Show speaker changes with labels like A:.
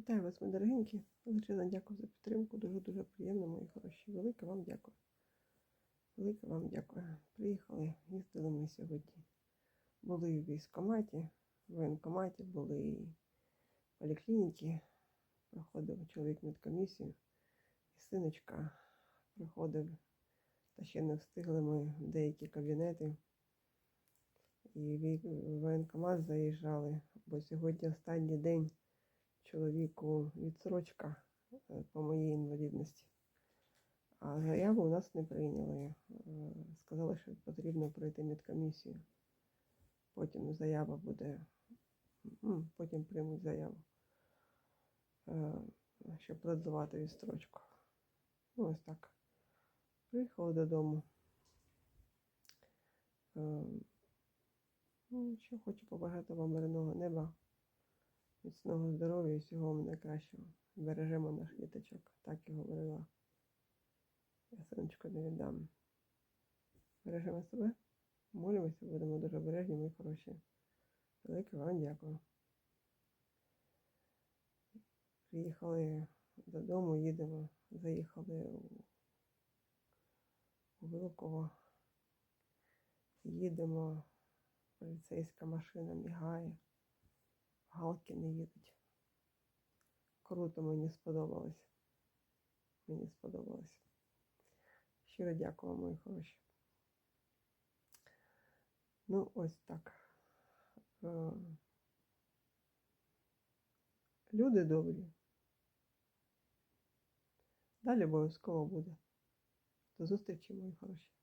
A: Вітаю вас, мої дорогенькі. Величезно дякую за підтримку. Дуже-дуже приємно, мої хороші. Велике вам дякую. Велике вам дякую. Приїхали, їздили ми сьогодні. Були в військкоматі, в воєнкоматі, були і в поліклініці. Проходив чоловік медкомісію. І синочка приходив, та ще не встигли ми в деякі кабінети. І в воєнкомат заїжджали, бо сьогодні останній день чоловіку відсрочка е, по моїй інвалідності. А заяву у нас не прийняли. Е, Сказали, що потрібно пройти медкомісію. Потім заява буде, потім приймуть заяву, е, щоб продлувати відстрочку. Ну, ось так. Приїхали додому. Ну, що хочу побажати вам мирного неба, міцного здоров'я і всього вам найкращого. Бережемо наш діточок, так і говорила. Я синочку не віддам. Бережемо себе, молимося, будемо дуже обережні, мої хороші. Велике вам дякую. Приїхали додому, їдемо, заїхали у, у Вилково. Їдемо, поліцейська машина мігає, галки не їдуть. Круто, мені сподобалось. Мені сподобалось. Щиро дякую, мої хороші. Ну, ось так. Е, Люди добрі. Далі обов'язково буде. До зустрічі, мої хороші.